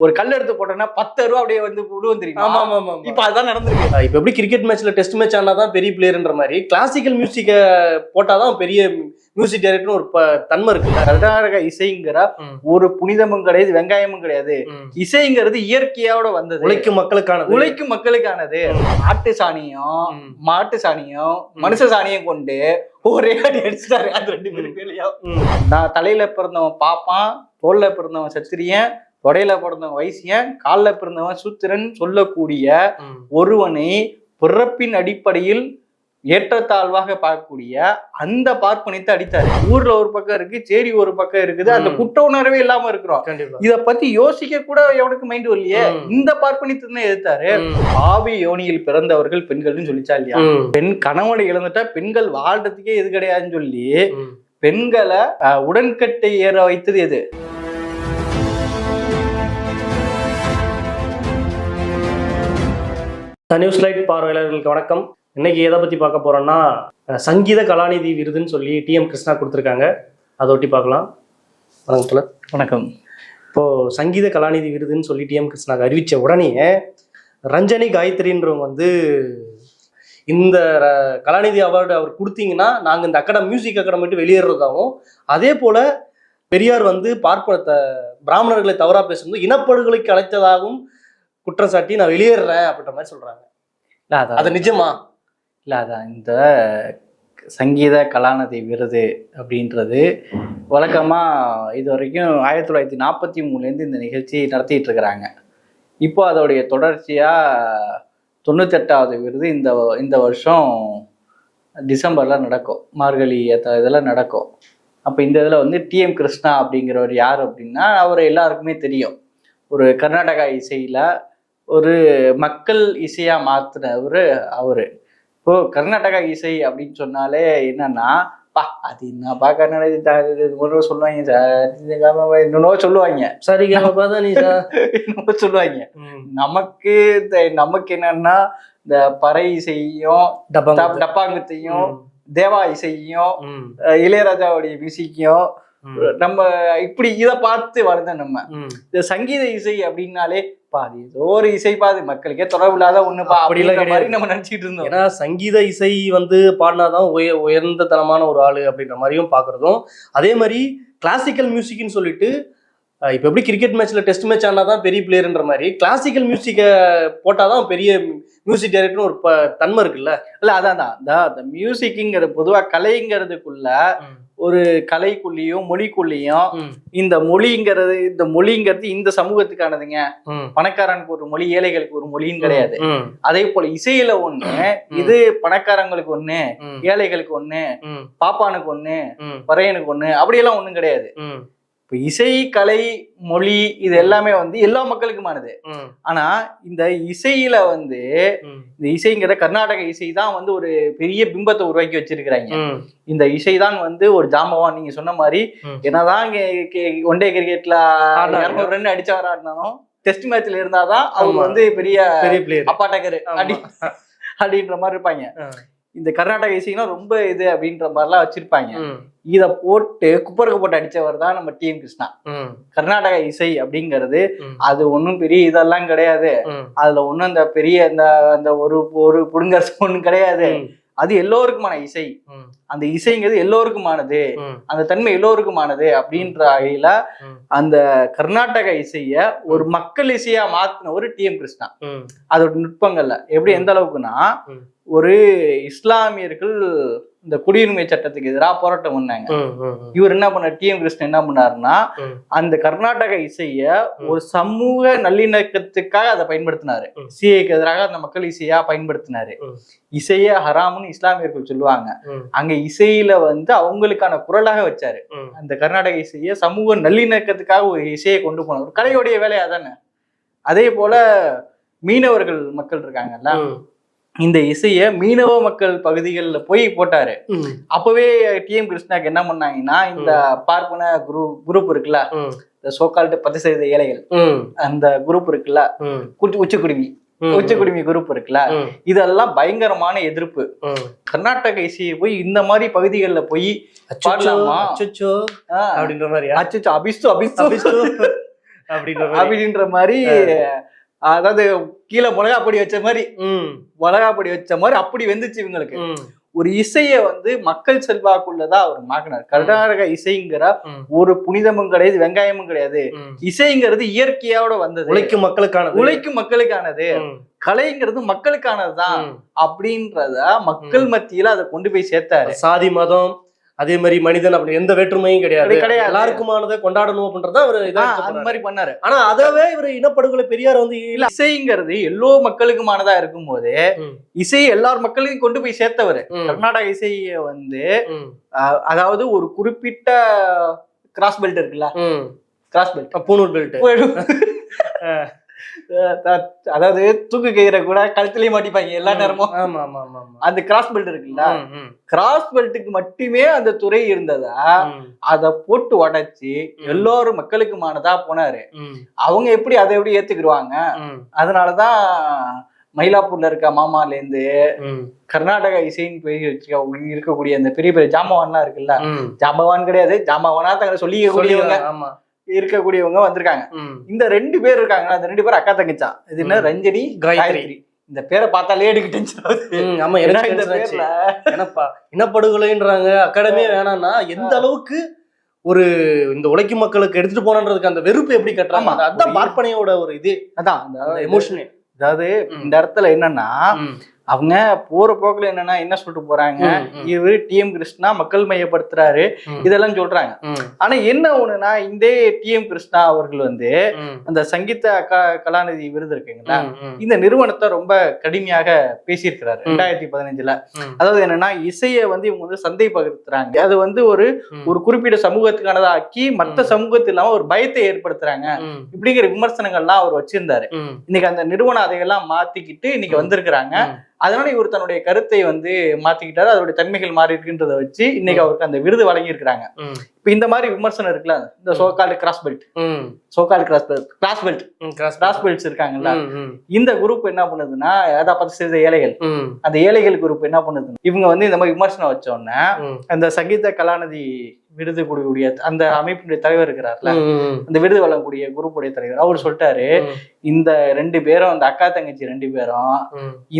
ஒரு கல் எடுத்து போட்டோம்னா பத்து ரூபா அப்படியே வந்து விழுவும் தெரியுமா? ஆமா இப்ப அதான் நடந்திருக்கு. இப்ப எப்படி கிரிக்கெட் மேட்ச்ல டெஸ்ட் மேட்ச் ஆனா தான் பெரிய பிளேயர்ன்ற மாதிரி கிளாசிக்கல் மியூசிக்க போட்டாதான் பெரிய மியூசிக் டைரக்டர்னு ஒரு தன்மை இருக்குல்ல கர்நாடக இசைங்கிற. ஒரு புனிதமும் கிடையாது வெங்காயமும் கிடையாது. இசைங்கிறது இயற்கையோட வந்தது. உழைக்கும் மக்களுக்கான உழைக்கும் மக்களுக்கானது. ஆட்டு சாணியும். மாட்டு சாணியும் மனுஷ சாணியும் கொண்டு ஒரே அடி அடிச்சிட்டாரு. அந்த ரெண்டு பேர்லயும். நான் தலையில பிறந்தவன் பாப்பான் தோல்ல பிறந்தவன் சத்திரியன் தொடையில பிறந்தவன் வைசியன் கால்ல பிறந்தவன் சூத்திரன் சொல்லக்கூடிய ஒருவனை பிறப்பின் அடிப்படையில் ஏற்றத்தாழ்வாக பார்க்கக்கூடிய அந்த பார்ப்பனியத்தை அடித்தாரு. ஊர்ல ஒரு பக்கம் இருக்கு சேரி ஒரு பக்கம் இருக்குது அந்த. குற்ற உணர்வே இல்லாம இருக்கிறோம். இத பத்தி யோசிக்க கூட எவனுக்கு மைண்ட் வரலையே. இந்த பார்ப்பனியத்தை தான் எதிர்த்தாரு. ஆவி யோனியில் பிறந்தவர்கள் பெண்கள்னு சொல்லிச்சா இல்லையா? பெண் கணவனை இழந்துட்டா பெண்கள் வாழ்றதுக்கே எது கிடையாதுன்னு சொல்லி பெண்களை உடன்கட்டை ஏற வைத்தது எது? நியூஸ் லைட் பார்வையாளர்களுக்கு வணக்கம். இன்னைக்கு எதை பத்தி பார்க்க போறோம்னா அஹ், சங்கீத கலாநிதி விருதுன்னு சொல்லி டிஎம் கிருஷ்ணா கொடுத்துருக்காங்க. அதை ஒட்டி பார்க்கலாம். வணக்கம் தோழர். வணக்கம். இப்போ சங்கீத கலாநிதி விருதுன்னு சொல்லி டிஎம் கிருஷ்ணாக்கு அறிவிச்ச உடனே ரஞ்சனி காயத்ரின்றவங்க வந்து இந்த கலாநிதி அவார்டு அவர் கொடுத்தீங்கன்னா நாங்க இந்த அகாடமி மியூசிக் அகாடமி விட்டு வெளியேறதாகவும் அதே போல பெரியார் வந்து பார்ப்பனத்தை பிராமணர்களை தவறா பேசும்போது இனப்படுகொலைக்கு அழைத்ததாகவும் குற்றம் சாட்டி நான் வெளியேறுறேன் அப்படின்ற மாதிரி சொல்றாங்க. இல்ல அதான். அது நிஜமா? இல்ல அதான். இந்த சங்கீத கலாநிதி விருது அப்படின்றது வழக்கமா இது வரைக்கும் ஆயிரத்தி தொள்ளாயிரத்தி நாற்பத்தி மூணுலேருந்து இந்த நிகழ்ச்சி நடத்திட்டு இருக்கிறாங்க. இப்போ அதோடைய தொடர்ச்சியா தொண்ணூத்தெட்டாவது விருது இந்த இந்த வருஷம் டிசம்பர்ல நடக்கும். மார்கழி ஏத்த இதில் நடக்கும். அப்போ இந்த இதில் வந்து டிஎம் கிருஷ்ணா அப்படிங்கிறவர் யார் அப்படின்னா அவர் எல்லாருக்குமே தெரியும். ஒரு கர்நாடகா இசையில் ஒரு மக்கள் இசையாக மாற்றினவர் அவர் இப்போ கர்நாடகா இசை அப்படின்னு சொன்னாலே என்னன்னா பா அது என்னப்பா கர்நாடக ஒன்று சொல்லுவாங்க சார் இன்னொன்னோ சொல்லுவாங்க சரி பார்த்தா நீ என்னமோ சொல்லுவாங்க. நமக்கு நமக்கு என்னன்னா இந்த பறை இசையும் டப்பாங்க. டப்- டப்பாங்குத்தையும். தேவா இசையும் இளையராஜாவுடைய மியூசிக்கையும். நம்ம இப்படி இதை பார்த்து வளர்ந்த நம்ம. இந்த சங்கீத இசை அப்படின்னாலே பாதி. ஏதோ ஒரு இசை பாது. மக்களுக்கே தொடர்பு இல்லாத ஒண்ணுப்பா அப்படிலாம் கிடையாது. நம்ம நினைச்சிட்டு இருந்தோம். ஏன்னா சங்கீத இசை வந்து பாடினாதான் உய உயர்ந்த தனமான ஒரு ஆளு அப்படின்ற மாதிரியும் பார்க்கறதும் அதே மாதிரி கிளாசிக்கல் மியூசிக்னு சொல்லிட்டு இப்ப எப்படி கிரிக்கெட் மேட்ச்ல டெஸ்ட் மேட்ச் ஆனாதான் பெரிய பிளேயர்ன்ற மாதிரி கிளாசிக்கல் மியூசிக்கை போட்டாதான் பெரிய மியூசிக் டைரக்டர்னு ஒரு ப- தன்மை இருக்குல்ல. இல்ல அதான் தான் இந்த மியூசிக்குங்கிறது பொதுவா கலைங்கிறதுக்குள்ள ஒரு கலைக்குள்ளேயும் மொழிக்குள்ளேயும். இந்த மொழிங்கிறது இந்த மொழிங்கிறது இந்த சமூகத்துக்கானதுங்க. பணக்காரனுக்கு ஒரு மொழி ஏழைகளுக்கு ஒரு மொழின்னு கிடையாது. அதே போல இசையில ஒண்ணு இது பணக்காரங்களுக்கு ஒண்ணு. ஏழைகளுக்கு ஒண்ணு. பாப்பானுக்கு ஒண்ணு. பறையனுக்கு ஒண்ணு அப்படியெல்லாம் ஒண்ணும் கிடையாது. இப்ப இசை கலை மொழி இது எல்லாமே வந்து எல்லா மக்களுக்குமானது. ஆனா இந்த இசையில வந்து. இந்த இசைங்கிற கர்நாடக இசை தான் வந்து ஒரு பெரிய பிம்பத்தை உருவாக்கி வச்சிருக்கிறாங்க. இந்த இசை தான் வந்து ஒரு ஜாம்பவான் நீங்க சொன்ன மாதிரி. என்னதான் ஒன் டே கிரிக்கெட்ல. இருநூறு ரன் அடிச்சவரா இருந்தாலும் டெஸ்ட் மேட்ச்ல இருந்தாதான் ஆமா. வந்து பெரிய பெரிய பிளேயர் அடி அப்படின்ற மாதிரி இருப்பாங்க. இந்த கர்நாடக இசைனா ரொம்ப இது அப்படின்ற மாதிரிலாம் வச்சிருப்பாங்க. இத போட்டு குப்பருக்கு போட்டு அடிச்சவர் தான் நம்ம டிஎம் கிருஷ்ணா. கர்நாடக இசை அப்படிங்கிறது அது ஒன்றும் பெரிய இதெல்லாம் கிடையாது. அதுல ஒன்றும் அந்த பெரிய இந்த அந்த ஒரு ஒரு புடுங்கரசு ஒன்றும் கிடையாது. அது எல்லோருக்குமான இசை. அந்த இசைங்கிறது எல்லோருக்குமானது. அந்த தன்மை எல்லோருக்குமானது அப்படின்ற வகையில அந்த கர்நாடக இசைய ஒரு மக்கள் இசையா மாத்தின ஒரு டிஎம் கிருஷ்ணா. அதோட நுட்பங்கள்ல. எப்படி எந்த அளவுக்குன்னா. ஒரு இஸ்லாமியர்கள் இந்த குடியுரிமை சட்டத்துக்கு எதிராக போராட்டம் பண்ணாங்க. இவர் என்ன பண்ண டிஎம் கிருஷ்ணன் என்ன பண்ணாருன்னா. அந்த கர்நாடக இசைய. ஒரு சமூக நல்லிணக்கத்துக்காக அதை பயன்படுத்தினாரு. சிஏக்கு எதிராக அந்த மக்கள் இசையா பயன்படுத்தினாரு. இசைய ஹராம்னு இஸ்லாமியர்கள் சொல்லுவாங்க. அங்க இசையில வந்து அவங்களுக்கான குரலாக வச்சாரு. அந்த கர்நாடக இசையை சமூக நல்லிணக்கத்துக்காக ஒரு இசையை கொண்டு போனார் ஒரு கலையுடைய வேலையா தானே அதே போல மீனவர்கள் மக்கள் இருக்காங்கல்ல? இந்த இசையை மீனவ மக்கள் பகுதிகளில் போய் போட்டாரு. அப்பவே டிஎம் கிருஷ்ணாக்கு என்ன பண்ணாங்கன்னா இந்த பார்ப்பன குரூப் குரூப் இருக்குல்ல இந்த சோக்கால்ட்டு பத்து சதவீத ஏழைகள் அந்த குரூப் இருக்குல்ல குச்சி உச்சக்குடுமி உச்சக்குடுமி குரூப் இருக்குல்ல இதெல்லாம் பயங்கரமான எதிர்ப்பு. கர்நாடக இசையை போய் இந்த மாதிரி பகுதிகளில் போய் பாடலாமா? அப்படின்ற அபிஸ்து அபிஸ்து அபிஸ்து. அப்படின்ற மாதிரி. அதாவது கீழே மிளகா பொடி வச்ச மாதிரி ம், மிளகா பொடி வச்ச மாதிரி அப்படி வெந்துச்சு இவங்களுக்கு. ஒரு இசைய வந்து மக்கள் செல்வாக்குள்ளதா அவர் மாக்கினார் கர்நாடக இசைங்கிற. ஒரு புனிதமும் கிடையாது வெங்காயமும் கிடையாது. இசைங்கிறது இயற்கையோட வந்தது. உழைக்கும் மக்களுக்கானது. உழைக்கும் மக்களுக்கானது. கலைங்கிறது மக்களுக்கானதுதான். அப்படின்றத மக்கள் மத்தியில அதை கொண்டு போய் சேர்த்தாரு. சாதி மதம் அதே மாதிரி மனிதன் அப்படி எந்த வேற்றுமையும் கிடையாது. கிடையாது. எல்லாருக்குமானதை கொண்டாடணும் அப்படின்றத அவர் அந்த. மாதிரி பண்ணாரு. ஆனா அதவே இவர் இனப்படுகொலை பெரியார் வந்து இல்ல இசைங்கிறது எல்லோ மக்களுக்குமானதா இருக்கும்போது ம், இசை எல்லார் மக்களையும் கொண்டு போய் சேர்த்தவர். கர்நாடக இசைய வந்து அதாவது ஒரு குறிப்பிட்ட கிராஸ் பெல்ட் இருக்குல்ல. கிராஸ் பெல்ட் பூணூல் பெல்ட் அதாவது தூக்கு கயிறை கூட கழுத்துலயே மாட்டிப்பாங்க எல்லா நேரமும். ஆமா ஆமா ஆமா ஆமா. அந்த கிராஸ் பெல்ட் இருக்குல்ல கிராஸ் பெல்ட்டுக்கு மட்டுமே அந்த துறை இருந்ததா அத போட்டு உடைச்சு எல்லோரும் மக்களுக்குமானதா போனாரு. அவங்க எப்படி அதை எப்படி ஏத்துக்கிடுவாங்க? அதனாலதான் மயிலாப்பூர்ல இருக்க மாமால இருந்து கர்நாடக இசைன்னு போய் இருக்கக்கூடிய அந்த பெரிய பெரிய ஜாம்பவான்லாம் இருக்குல்ல ம். ஜாம்பவான் கிடையாது ஜாம்பவானா தங்களை சொல்லிக்கக்கூடியவங்க. சொல்லிடுறாங்க, ஆமா. இருக்கக்கூடியவங்க வந்திருக்காங்க. இந்த ரெண்டு பேர் இருக்காங்க. அந்த ரெண்டு பேரும் அக்கா தங்கச்சான் இது என்ன. ரஞ்சனி காயத்ரி. இந்த பேரை பார்த்தாலே எனக்கு டென்ஷன் ஆகுது. ஆமா இந்த. பேர்ல என்னப்பா இனப்படுகொலைன்றாங்க. அகாடமியே வேணாம்னா எந்த அளவுக்கு ஒரு இந்த உழைக்கும் மக்களுக்கு எடுத்துட்டு போனன்றதுக்கு அந்த வெறுப்பு எப்படி கட்டுறாங்க. அதான் பார்ப்பனையோட ஒரு இது. அதான் அந்த எமோஷனே அதாவது இந்த இடத்துல என்னன்னா அவங்க போற போக்குல என்னன்னா என்ன சொல்லிட்டு போறாங்க? இவரு டிஎம் கிருஷ்ணா மக்கள் மையப்படுத்துறாரு. இதெல்லாம் சொல்றாங்க. ஆனா என்ன ஒண்ணுனா இந்த டிஎம் கிருஷ்ணா அவர்கள் வந்து அந்த சங்கீத கலாநிதி விருது இருக்குங்களா இந்த நிறுவனத்தை ரொம்ப கடுமையாக பேசியிருக்கிறாரு. ரெண்டாயிரத்தி பதினஞ்சுல. அதாவது என்னன்னா இசையை வந்து இவங்க வந்து சந்தைப்படுத்துறாங்க அது வந்து ஒரு ஒரு குறிப்பிட்ட சமூகத்துக்கானதா ஆக்கி மத்த சமூகத்து இல்லாம ஒரு பயத்தை ஏற்படுத்துறாங்க. இப்படிங்கிற விமர்சனங்கள்லாம் அவர் வச்சிருந்தாரு. இன்னைக்கு அந்த நிறுவனம் அதையெல்லாம் மாத்திக்கிட்டு இன்னைக்கு. வந்திருக்கிறாங்க. அதனால இவர் தன்னுடைய கருத்தை வந்து மாத்திக்கிட்டாரு. அதோட தன்மைகள் மாறி இருக்குன்றத வச்சு இன்னைக்கு. அவருக்கு அந்த விருது வழங்கி இருக்கிறாங்க இப்ப இந்த மாதிரி விமர்சனம் இருக்குல்ல இந்த so called cross belt so called cross belt cross belt cross belts இருக்காங்கல்ல. இந்த குரூப் என்ன பண்ணுதுன்னா ஏதாவது பத்து சதவீத ஏழைகள். அந்த ஏழைகள் குரூப் என்ன பண்ணுது? இவங்க வந்து இந்த மாதிரி விமர்சனம் வச்ச உடனே அந்த சங்கீத கலாநிதி விருது கொடுக்கக்கூடிய அந்த அமைப்பினுடைய தலைவர் இருக்கிறார்ல அந்த விருது வழங்கக்கூடிய குரூப்புடைய தலைவர். அவர் சொல்லிட்டாரு இந்த ரெண்டு பேரும் அந்த அக்கா தங்கச்சி ரெண்டு பேரும்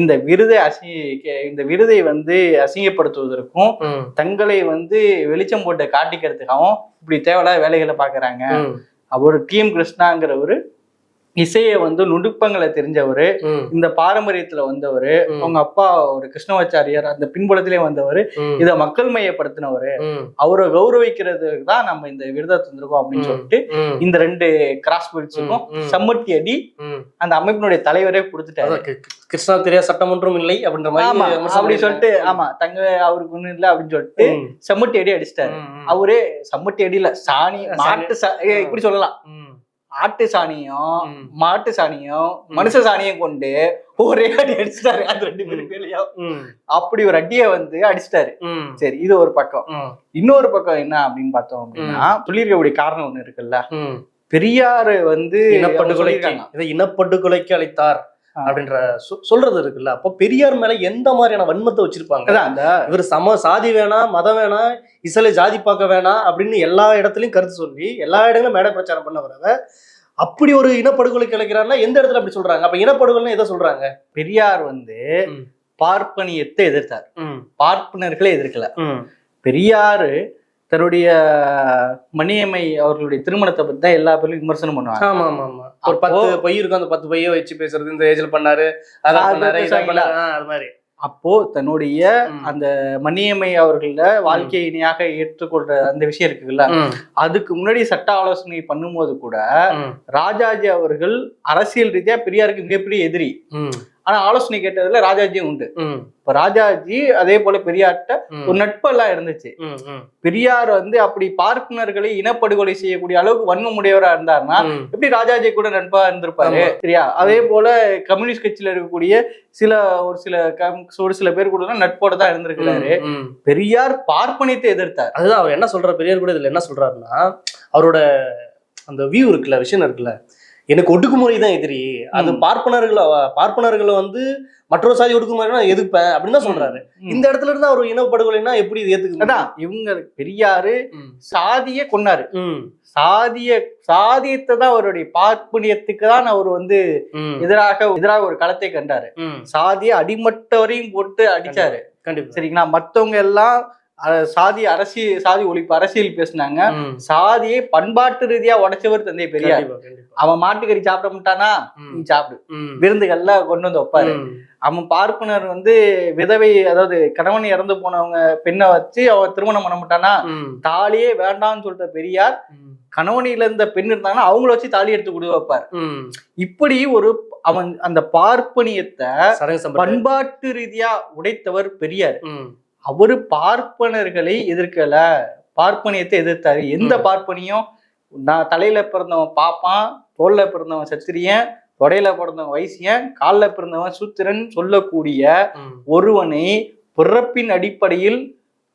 இந்த விருதை அசி இந்த விருதை வந்து அசிங்கப்படுத்துவதற்கும் தங்களை வந்து வெளிச்சம் போட்டு காட்டிக்கிறதுக்காகவும் இப்படி தேவையில்லாத வேலைகளை பாக்குறாங்க அவர் டிஎம் கிருஷ்ணாங்கிற ஒரு இசையை வந்து நுணுப்பங்களை தெரிஞ்சவரு இந்த பாரம்பரியத்துல வந்தவர் அவங்க அப்பா ஒரு கிருஷ்ணவாச்சாரியார் அந்த பின்புலத்திலே வந்தவர் இதை மக்கள் மையப்படுத்தினவர். அவரை கௌரவிக்கிறதுக்கு தான் நம்ம இந்த விருதை தந்திருக்கோம் அப்படின்னு சொல்லிட்டு இந்த ரெண்டு கிராஸ் பெல்ட்ஸுக்கும் சம்மட்டி அடி அந்த அமைப்பினுடைய தலைவரே கொடுத்துட்டாரு. கிருஷ்ணா தெரியா சட்டமன்றம் இல்லை அப்படின்ற மாதிரி அப்படி சொல்லிட்டு. ஆமா தங்க அவருக்கு ஒண்ணும் இல்ல அப்படின்னு சொல்லிட்டு செம்மட்டி அடி அடிச்சிட்டாரு. அவரே சம்மட்டி அடியில சாணி சாணி. மாட்டு இப்படி சொல்லலாம். ஆட்டு சாணியும். மாட்டு சாணியும். மனுஷ சாணியும் கொண்டு ஒரே அடி அடிச்சிட்டாரு. அந்த ரெண்டு பேரும் ம், அப்படி ஒரு அடியை வந்து அடிச்சிட்டாரு. சரி இது ஒரு பக்கம். இன்னொரு பக்கம் என்ன அப்படின்னு பார்த்தோம் அப்படின்னா சொல்லியிருக்கக்கூடிய காரணம் ஒண்ணு இருக்குல்ல. பெரியாரு வந்து இனப்படுகொலைக்கு. இதை இனப்படுகொலைக்கு அழைத்தார். அப்படின்ற சொல்றது இருக்குல்ல. அப்போ பெரியார் மேல எந்த மாதிரியான வன்மத்தை வச்சிருப்பாங்க? அந்த இவர் சம சாதி வேணாம் மதம் வேணாம் இசையில ஜாதி பார்க்க வேணாம் அப்படின்னு எல்லா இடத்துலயும் கருத்து சொல்லி எல்லா இடங்களும் மேடை பிரச்சாரம் பண்ண வரவ அப்படி ஒரு இனப்படுகொலைக்கு அழைக்கிறாருன்னா எந்த இடத்துல அப்படி சொல்றாங்க? அப்ப இனப்படுகொலை எதை சொல்றாங்க? பெரியார் வந்து. பார்ப்பனியத்தை எதிர்த்தார். பார்ப்பனர்களை எதிர்க்கல. பெரியாரு தன்னுடைய மணியம்மை அவர்களுடைய திருமணத்தை பத்தி தான் எல்லா பேரும் விமர்சனம் பண்ணுவாங்க. ஆமா ஆமா ஆமா ஒரு பத்து பொய் இருக்கும் அந்த பத்து பொய்யை வச்சு பேசுறது இந்த ஏஜ்ல பண்ணாரு அதை அது பண்ணாரு இதை பேசுவாங்களா? பண்ணாரு ஆ, அது மாதிரி. அப்போ தன்னுடைய. அந்த மணியம்மை அவர்கள வாழ்க்கை இணையாக ஏற்றுக்கொள்ற அந்த விஷயம் இருக்குல்ல? அதுக்கு முன்னாடி சட்ட ஆலோசனை பண்ணும்போது கூட ராஜாஜி அவர்கள் அரசியல் ரீதியா பெரியாருக்கு மிகப்பெரிய எதிரி. ஆனா ஆலோசனை கேட்டதுல ராஜாஜியும் உண்டு. இப்ப ராஜாஜி அதே போல பெரியார்ட்ட ம், ஒரு நட்பெல்லாம் இருந்துச்சு. பெரியார் வந்து அப்படி பார்ப்பனர்களை இனப்படுகொலை செய்யக்கூடிய அளவுக்கு வன்மமுடையவரா இருந்தாருன்னா ம். எப்படி ராஜாஜி கூட நட்பா இருந்திருப்பாரு. சரியா? அதே போல கம்யூனிஸ்ட் கட்சியில இருக்கக்கூடிய சில ஒரு சில ஒரு சில பேர் கூட நட்போட தான் இருந்திருக்கிறாரு. பெரியார் பார்ப்பனியத்தை எதிர்த்தார். அதுதான் அவர் என்ன சொல்ற பெரியார் கூட இதுல என்ன சொல்றாருன்னா அவரோட அந்த வியூ இருக்குல்ல விஷயம் இருக்குல்ல எனக்கு ஒடுக்குமுறை தான் எதிரி அது. பார்ப்பனர்களை பார்ப்பனர்களை வந்து மற்றொரு சாதி ஒடுக்குமுறை நான் எதிர்ப்பேன் அப்படின்னு தான் சொல்றாரு. இந்த இடத்துல இருந்து அவர் இனப்படுகொலைன்னா எப்படி இது ஏத்துக்க அதான் இவங்க பெரியாரு. சாதிய கொன்னாரு. சாதிய சாதியத்தை தான் அவருடைய பார்ப்பனியத்துக்கு தான் அவர் வந்து. எதிராக எதிராக ஒரு களத்தை கண்டாரு. சாதிய அடிமட்ட வரையும் போட்டு அடிச்சாரு கண்டிப்பா சரிங்களா மத்தவங்க எல்லாம் சாதி அரசியல் சாதி ஒழிப்பு அரசியல் பேசுனாங்க. சாதியை பண்பாட்டு ரீதியா உடைச்சவர் தந்தை பெரியார். அவன் மாட்டுக்கறி சாப்பிட மாட்டானா. நீ சாப்பிடு. விருந்துகள்ல கொண்டு வந்து வைப்பாரு. அவன் பார்ப்பனர் வந்து விதவை அதாவது கணவன் இறந்து போனவங்க பெண்ணை வச்சு அவன் திருமணம் பண்ண மாட்டானா. தாலியே வேண்டாம்னு சொல்லிட்ட பெரியார். கணவனில இருந்த பெண் இருந்தாங்கன்னா அவங்கள வச்சு தாலி எடுத்து கொடு வைப்பார். இப்படி ஒரு அவன் அந்த பார்ப்பனியத்தை. பண்பாட்டு ரீதியா உடைத்தவர் பெரியார். அவரு பார்ப்பனர்களை எதிர்க்கல பார்ப்பனியத்தை எதிர்த்தாரு எந்த. பார்ப்பனியம் நான் தலையில பிறந்தவன் பாப்பான் தோல்ல பிறந்தவன் சத்திரியன் தொடையில பிறந்தவன் வைசியன் கால்ல பிறந்தவன் சூத்திரன் சொல்லக்கூடிய. ஒருவனை பிறப்பின் அடிப்படையில்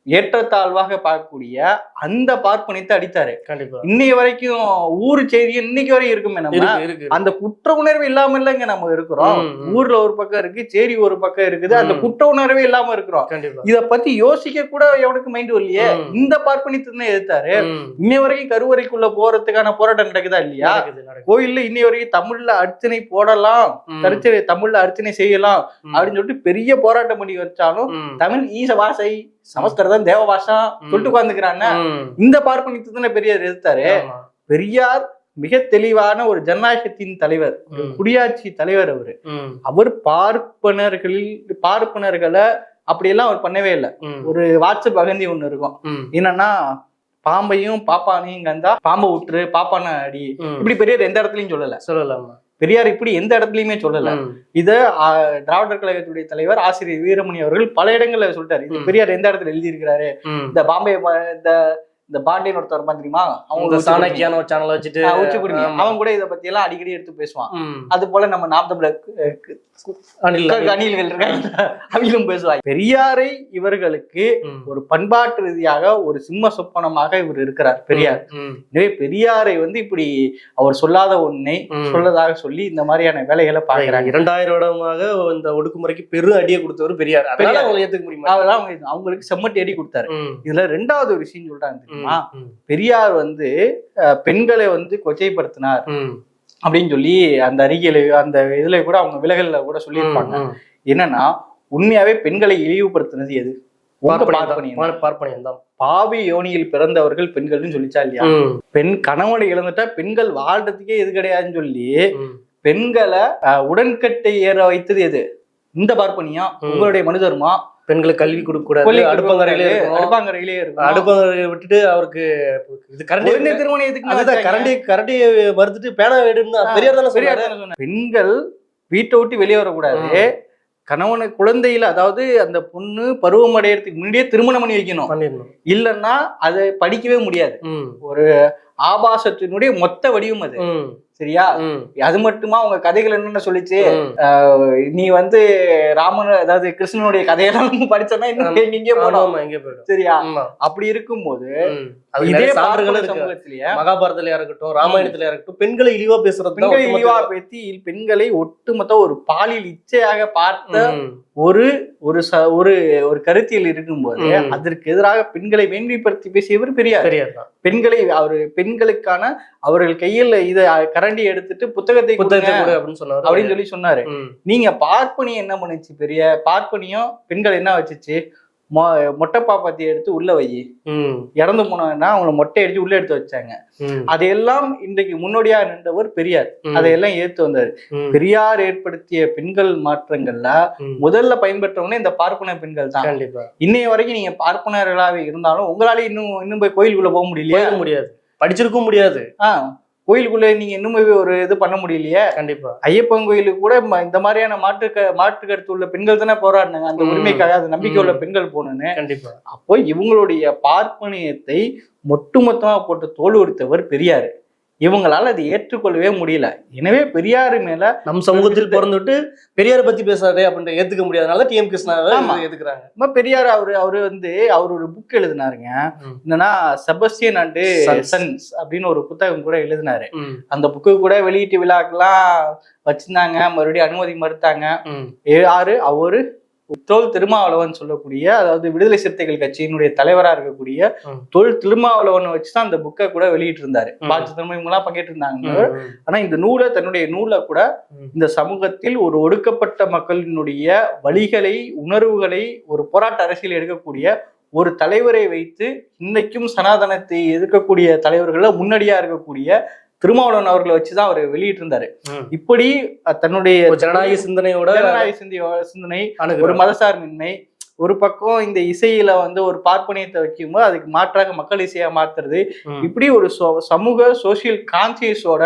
ஏற்றத்தாழ்வாக பார்க்கக்கூடிய அந்த பார்ப்பனியத்தை அடித்தாரு கண்டிப்பா இன்னைய வரைக்கும் ஊர் செய்தி இன்னைக்கு வரையும் இருக்குமே நம்ம அந்த குற்ற உணர்வு இல்லாம இல்லைங்க நம்ம இருக்கிறோம். ஊர்ல ஒரு பக்கம் இருக்கு சேரி ஒரு பக்கம் இருக்குது அந்த. குற்ற உணர்வே இல்லாம இருக்கிறோம் இத பத்தி யோசிக்க கூட எவனுக்கு மைண்ட் வரலையே ம். இந்த பார்ப்பனியத்தை தான் எதிர்த்தாரு. இன்னை வரைக்கும் கருவறைக்குள்ள போறதுக்கான போராட்டம் நடக்குதா இல்லையா. கோயில்ல இன்னை வரைக்கும் தமிழ்ல அர்ச்சனை போடலாம் தமிழ்ல அர்ச்சனை செய்யலாம். அப்படின்னு சொல்லிட்டு பெரிய போராட்டம் பண்ணி வச்சாலும். தமிழ் ஈச பாஷை சமஸ்கிருதம் தேவ பாஷா சொல்லிட்டு உட்காந்துக்கிறாங்க ம். இந்த பார்ப்பனியத்தை தானே பெரியார் எதிர்த்தாரு. பெரியார் மிக தெளிவான ஒரு ஜனநாயகத்தின் தலைவர். குடியாட்சி தலைவர் அவரு. அவர் பார்ப்பனர்களில் பார்ப்பனர்களை அப்படியெல்லாம் அவர் பண்ணவே இல்லை. ஒரு வாட்ஸ்அப் அகந்தி ஒண்ணு இருக்கும். என்னன்னா பாம்பையும் பாப்பானையும் கந்தா பாம்பை விட்டுரு பாப்பான அடி. இப்படி பெரியார் எந்த இடத்துலயும் சொல்லல சொல்லலாமா பெரியார் இப்படி எந்த இடத்துலயுமே சொல்லல. இத திராவிடர் கழகத்துடைய தலைவர் ஆசிரியர் வீரமணி அவர்கள் பல இடங்கள்ல சொல்லிட்டாரு இது. பெரியார் எந்த இடத்துல எழுதியிருக்கிறாரு. இந்த பாம்பே இந்த இந்த பாண்டியன் ஒருத்தர் இருப்பான் தெரியுமா அவங்க சாணக்கியான ஒரு சேனல் வச்சுட்டு ஆமா. அவன் கூட இதை பத்தி எல்லாம் அடிக்கடி எடுத்து பேசுவான். அது போல நம்ம நாம் தமிழர் அணில், அணில். அணில்கள் இருக்காங்க அவங்களும் பேசுவாங்க பெரியாரை இவர்களுக்கு. ஒரு பண்பாட்டு ரீதியாக ஒரு சிம்ம சொப்பனமாக இவர் இருக்கிறார் பெரியார். எனவே பெரியாரை வந்து இப்படி அவர் சொல்லாத ஒன்னை ம். சொல்லதாக சொல்லி இந்த மாதிரியான வேலைகளை பாக்குறாங்க இரண்டாயிரம் வருடமாக இந்த ஒடுக்குமுறைக்கு பெரும் அடியை கொடுத்தவர் பெரியார் பெரியார். அவங்க ஏத்துக்க முடியுமா அதெல்லாம் அவங்க அவங்களுக்கு செம்மட்டி அடி கொடுத்தாரு. இதுல ரெண்டாவது ஒரு விஷயம் சொல்றாங்க தெரியுமா. பெரியார் வந்து பெண்களை வந்து கொச்சைப்படுத்தினார். அப்படின்னு சொல்லி அந்த அறிக்கையில அந்த இதுல கூட அவங்க விலகல்ல கூட சொல்லியிருப்பாங்க. என்னன்னா உண்மையாவே பெண்களை இழிவுபடுத்தினது எது. பாவி யோனியில் பிறந்தவர்கள் பெண்கள்னு சொல்லிச்சா இல்லையா. பெண் கணவனை இழந்துட்டா பெண்கள் வாழ்றதுக்கே எது கிடையாதுன்னு சொல்லி. பெண்களை உடன்கட்டை ஏற வைத்தது எது இந்த பார்ப்பனியம் ம். உங்களுடைய மனுதர்மா பெண்களுக்கு கல்வி கொடுக்க கூடாது அடுப்பங்கரையிலே அடுப்பாங்கரையிலே அடுப்பங்கரையை விட்டுட்டு அவருக்கு இது கரண்டி எதுக்கு அதுதான் கரண்டி கரண்டி மறுத்துட்டு பேனா வேடுன்னு பெரியார் தானே பெரியார். பெண்கள் வீட்டை விட்டு வெளியே வரக்கூடாது. கணவனை குழந்தையில அதாவது அந்த பொண்ணு பருவம் அடையறதுக்கு முன்னாடியே திருமணம் பண்ணி வைக்கணும். பண்ணிடணும். இல்லைன்னா அதை படிக்கவே முடியாது. ஒரு ஆபாசத்தினுடைய மொத்த வடிவம் அது. சரியா. அது மட்டுமா உங்க கதைகள் என்னென்ன சொல்லிச்சு. நீ வந்து ராமன் அதாவது கிருஷ்ணனுடைய கதையெல்லாம் படிச்சனா இன்னும் எங்க இங்கே ஆமா, போனோம் எங்கே போயிடும். சரியா. அப்படி இருக்கும்போது இதே சான்றுகள் சமூகத்திலேயே மகாபாரதத்திலயா இருக்கட்டும் ராமாயணத்திலயா இருக்கட்டும் பெண்களை இழிவா பேசுறது பெண்களை இழிவா பேசி பெண்களை ஒட்டுமொத்த ஒரு பாலியல் இச்சையாக பார்த்த. ஒரு ஒரு ச- ஒரு ஒரு கருத்தியல் இருக்கும்போது. அதற்கு எதிராக பெண்களை மேன்மைப்படுத்தி பேசியவர் பெரியார். பெண்களை அவர் பெண்களுக்கான அவர்கள் கையில் இத கரண்டி எடுத்துட்டு புத்தகத்தை புத்தகத்தை கொடு அப்படின்னு சொன்னாரு அப்படின்னு சொல்லி சொன்னாரு. நீங்க பார்ப்பனியம் என்ன பண்ணுச்சு பெரிய பார்ப்பனியம் பெண்கள் என்ன வச்சுச்சு மொட்டை பாப்பாத்தி எடுத்து உள்ள வை. இறந்து போனாங்கன்னா அவங்கள மொட்டை அடிச்சு உள்ள எடுத்து வச்சாங்க. அதையெல்லாம் இன்றைக்கு முன்னோடியா நின்றவர் பெரியார். அதையெல்லாம் ஏத்து வந்தாரு. பெரியார் ஏற்படுத்திய பெண்கள் மாற்றங்கள்ல. முதல்ல பயன்பெற்றவனே இந்த பார்ப்பன பெண்கள் தான் கண்டிப்பா இன்னைய வரைக்கும் நீங்க பார்ப்பனர்களாவே இருந்தாலும் உங்களால இன்னும் இன்னும் போய் கோயிலுக்குள்ள போக முடியலையா போக முடியாது படிச்சிருக்கவும் முடியாது. ஆஹ் கோயிலுக்குள்ள நீங்க இன்னும் ஒரு இது பண்ண முடியலையே? கண்டிப்பா. ஐயப்பன் கோயிலுக்கு கூட இந்த மாதிரியான மாற்று மாற்று கருத்து உள்ள பெண்கள் தானே போராடினாங்க. அந்த. உரிமைக்காக அந்த நம்பிக்கை உள்ள. பெண்கள் போனேன்னு கண்டிப்பா. அப்போ இவங்களுடைய பார்ப்பனியத்தை ஒட்டுமொத்தமா போட்டு தோல் உரித்தவர் பெரியார். இவங்களால அதை ஏற்றுக்கொள்ளவே முடியல. எனவே பெரியார் மேல நம் சமூகத்தில் பிறந்துட்டு பெரியாரை பத்தி பேசுறாரு அப்படின்ற ஏத்துக்க முடியாதனால டிஎம் கிருஷ்ணாவை ஆமா. ஏத்துக்கிறாங்க பெரியார் அவரு அவரு வந்து அவர் ஒரு புக் எழுதினாருங்க. என்னன்னா செபஸ்டியன் அண்டு. சன்ஸ் அப்படின்னு ஒரு புத்தகம் கூட எழுதினாரு. அந்த புக்கு கூட வெளியீட்டு விழாக்கெல்லாம் வச்சிருந்தாங்க. மறுபடியும் அனுமதி மறுத்தாங்க. யாரு அவரு தொல் திருமாவளவன் சொல்லக்கூடிய அதாவது விடுதலை சிறுத்தைகள் கட்சியினுடைய தலைவரா இருக்கக்கூடிய. தொல் திருமாவளவன் வச்சுதான் அந்த புக்கை கூட வெளியிட்டு இருந்தாரு. பாஜ திரும்ப இவங்கெல்லாம் பங்கேற்று இருந்தாங்க ம், ஆனா இந்த நூலை தன்னுடைய நூலை கூட. இந்த சமூகத்தில் ஒரு ஒடுக்கப்பட்ட மக்களினுடைய வழிகளை உணர்வுகளை ஒரு போராட்ட அரசியல் எடுக்கக்கூடிய ஒரு தலைவரை வைத்து இன்னைக்கும் சனாதனத்தை எதிர்க்கக்கூடிய தலைவர்கள முன்னடியா இருக்கக்கூடிய திருமாவளவன் அவர்களை வச்சுதான் அவர் வெளியிட்டு இருந்தாரு ம். இப்படி தன்னுடைய ஜனநாயக சிந்தனையோட ஜனநாயக சிந்தி- சிந்தனை ஒரு அணுகுறாரு. மதசார்பின்மை ஒரு பக்கம் இந்த இசையில வந்து ஒரு பார்ப்பனியத்தை வைக்கும்போது அதுக்கு மாற்றாக மக்கள் இசையா மாத்துறது. இப்படி ஒரு சோ- சமூக சோசியல் கான்சியஸோட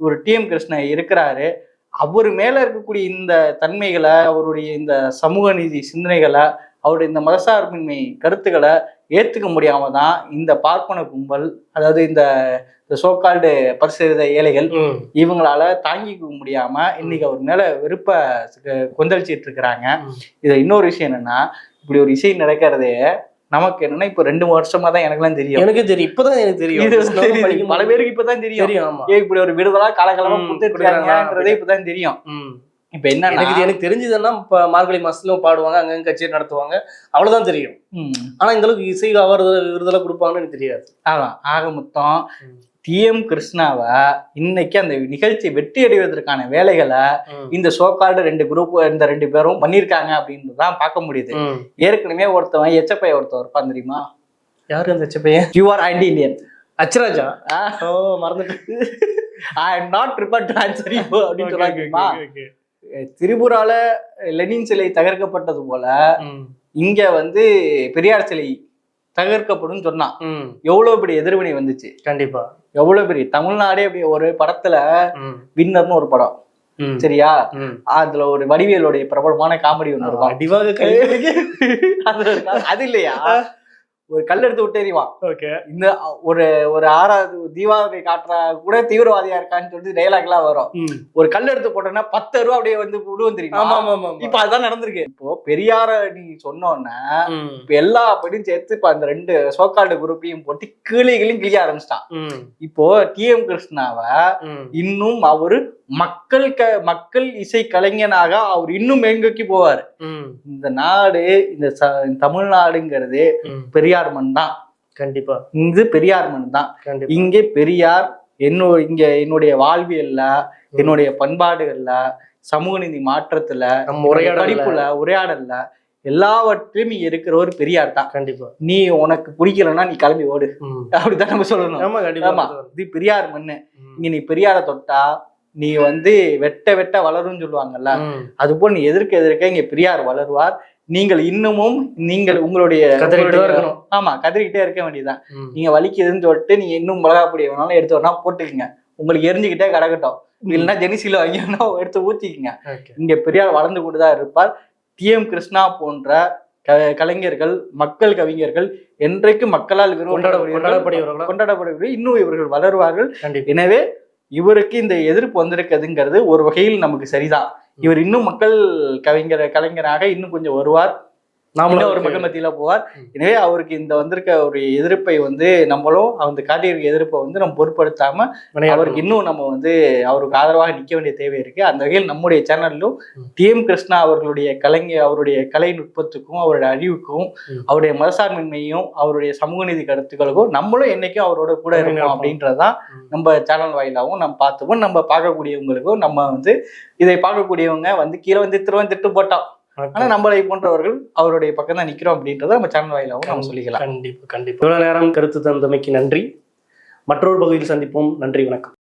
ஒரு டிஎம் கிருஷ்ணன் இருக்கிறாரு அவர் மேல இருக்கக்கூடிய இந்த தன்மைகளை அவருடைய இந்த சமூக நீதி சிந்தனைகளை அவருடைய இந்த மதசார்பின்மை கருத்துக்களை ஏத்துக்க முடியாம தான் இந்த பார்ப்பன கும்பல் அதாவது இந்த சோக்கால்டு பரிசுத ஏழைகள் இவங்களால தாங்கிக்க முடியாம இன்னைக்கு அவர் மேல வெறுப்ப கொந்தளிச்சிட்டு இருக்கிறாங்க. இதுல இன்னொரு விஷயம் என்னன்னா இப்படி ஒரு இசை நடக்கிறதே நமக்கு என்னன்னா இப்ப ரெண்டு வருஷமா தான் எனக்குலாம் தெரியும். எனக்கு தெரியும். இப்பதான் எனக்கு தெரியும். பல பேருக்கு இப்பதான் தெரியும். ஏன் இப்படி ஒரு விடுதலா காலகாலமா இப்பதான் தெரியும். இப்ப என்னன்னா எனக்கு எனக்கு தெரிஞ்சதுன்னா இப்ப மார்கழி மாசத்துலயும் பாடுவாங்க அங்கங்க கச்சேரி நடத்துவாங்க. அவ்வளவுதான் தெரியும். ஆனா இந்த அளவுக்கு இசை அவர் விருதெல்லாம் கொடுப்பாங்கன்னு எனக்கு தெரியாது. அதான். ஆக மொத்தம் ம். டிஎம் கிருஷ்ணாவை இன்னைக்கு அந்த நிகழ்ச்சி வெற்றி அடைவதற்கான வேலைகளை. இந்த சோக்கால்டு ரெண்டு குரூப் இந்த ரெண்டு பேரும் பண்ணியிருக்காங்க அப்படின்னு தான் பார்க்க முடியுது. ஏற்கனவே ஒருத்தவன் எச்சப்பைய ஒருத்தன் இருப்பான் தெரியுமா? யாரு அந்த செப்பையன் யூ ஆர் ஆன்டி இண்டியன் அச்சராஜா ஓ மறந்துட்டு I am not prepare to answer you அப்படின்னு Okay, திரிபுரால லெனின் சிலை தகர்க்கப்பட்டது போல இங்க வந்து பெரியார் சிலை தகர்க்கப்படும் சொன்னான். எவ்வளவு பெரிய எதிர்வினை வந்துச்சு. கண்டிப்பா. எவ்வளவு பெரிய தமிழ்நாடே அப்படி ஒரு படத்துல வின்னர்னு ஒரு படம். சரியா. அதுல ஒரு வடிவேலுடைய பிரபலமான காமெடி ஒண்ணு இருக்கும். அது இல்லையா? ஒரு கல் எடுத்து விட்டு எறிவான் ஓகே. இந்த ஒரு ஒரு ஆறாவது தீபாவளி காட்டுறா கூட தீவிரவாதியா இருக்கான்னு சொல்லிட்டு டைலாக் எல்லாம் வரும். ஒரு கல் எடுத்து போட்டோன்னா பத்து ரூபா அப்படியே வந்து ஆமா இப்ப அதான் நடந்திருக்கு. இப்போ பெரியார நீ சொன்னோன்னா இப்ப எல்லா படியும் சேர்த்து இப்ப அந்த ரெண்டு சோக்கால்டு குரூப்பையும் போட்டு கீழைகளையும் கிளிய ஆரம்பிச்சிட்டான். இப்போ டிஎம் கிருஷ்ணாவை ம். இன்னும் அவரு மக்கள் க மக்கள் இசை கலைஞனாக அவர் இன்னும் மேங்கோக்கி போவார். இந்த நாடு இந்த தமிழ்நாடுங்கிறது. பெரியார் மண் தான். கண்டிப்பா. இது பெரியார் மண் தான். இங்கே பெரியார் என்னோ இங்க என்னுடைய வாழ்வியல்ல என்னுடைய பண்பாடுகள்ல சமூக நீதி மாற்றத்துல நம்ம படிப்புல உரையாடல்ல எல்லாவற்றிலும் இங்க இருக்கிறவர் பெரியார் தான். கண்டிப்பா. நீ உனக்கு பிடிக்கலன்னா நீ கிளம்பி ஓடு. அப்படித்தான் நம்ம சொல்லணும். ஆமா இது பெரியார் மண்ணு. இங்க நீ பெரியார தொட்டா நீ வந்து வெட்ட வெட்ட வளரும்னு சொல்லுவாங்கல்ல ம். அதுபோல் நீ எதிர்க்க எதிர்க்க இங்க பெரியார் வளருவார். நீங்கள் இன்னமும் நீங்கள் உங்களுடைய. ஆமா கதறிக்கிட்டே இருக்க வேண்டியதுதான். நீங்க வலிக்குதுன்னு சொல்லிட்டு நீங்க இன்னும் மிளகா பொடி வேணாலும் எடுத்து வேணா போட்டுக்கங்க. உங்களுக்கு எரிஞ்சுக்கிட்டே கிடக்கட்டும். இல்லைன்னா ஜெனிசில வாங்கினா எடுத்து ஊத்திக்கங்க. இங்க பெரியார் வளர்ந்து கொண்டு தான் இருப்பார். டிஎம் கிருஷ்ணா போன்ற க- கலைஞர்கள் மக்கள் கவிஞர்கள் என்றைக்கு மக்களால் கொண்டாடப்படுகிறவர்களா? கொண்டாடப்படுபவர்கள்? இன்னும் இவர்கள் வளருவார்கள். எனவே இவருக்கு இந்த எதிர்ப்பு வந்திருக்குதுங்கிறது ஒரு வகையில் நமக்கு சரிதான். இவர் இன்னும் மக்கள் கவிஞர் கலைஞராக இன்னும் கொஞ்சம் வருவார். ஒரு மக்கள் மத்தியில போவார். எனவே அவருக்கு இந்த வந்திருக்க ஒரு எதிர்ப்பை வந்து நம்மளும் அந்த காட்டியிருக்க எதிர்ப்பை வந்து நம்ம பொருட்படுத்தாம அவருக்கு இன்னும் நம்ம வந்து அவருக்கு ஆதரவாக நிற்க வேண்டிய தேவை இருக்கு அந்த வகையில் நம்முடைய சேனல்லும் ம். டிஎம் கிருஷ்ணா அவர்களுடைய கலைஞர் அவருடைய கலை நுட்பத்துக்கும் அவருடைய அறிவுக்கும். அவருடைய மதசார்பின்மையும் அவருடைய சமூக நீதி கருத்துக்களுக்கும் நம்மளும் என்னைக்கும் அவரோட கூட கூட இருக்கோம் இருப்போம். அப்படின்றதுதான் ம். நம்ம சேனல் வாயிலாகவும் நம்ம பார்த்துப்போம் நம்ம பார்க்கக்கூடியவங்களுக்கும் நம்ம வந்து இதை பார்க்கக்கூடியவங்க வந்து கீழே வந்து திருவன் திட்டு போட்டோம் ஆனா நம்மளை போன்றவர்கள் அவருடைய பக்கம் தான் நிக்கிறோம் அப்படின்றத நம்ம சேனல் வாயிலாகவும் நம்ம சொல்லிக்கலாம். கண்டிப்பா கண்டிப்பா. இவ்வளவு நேரம் கருத்து தந்தமைக்கு நன்றி. மற்றொரு பகுதியில் சந்திப்போம். நன்றி வணக்கம்.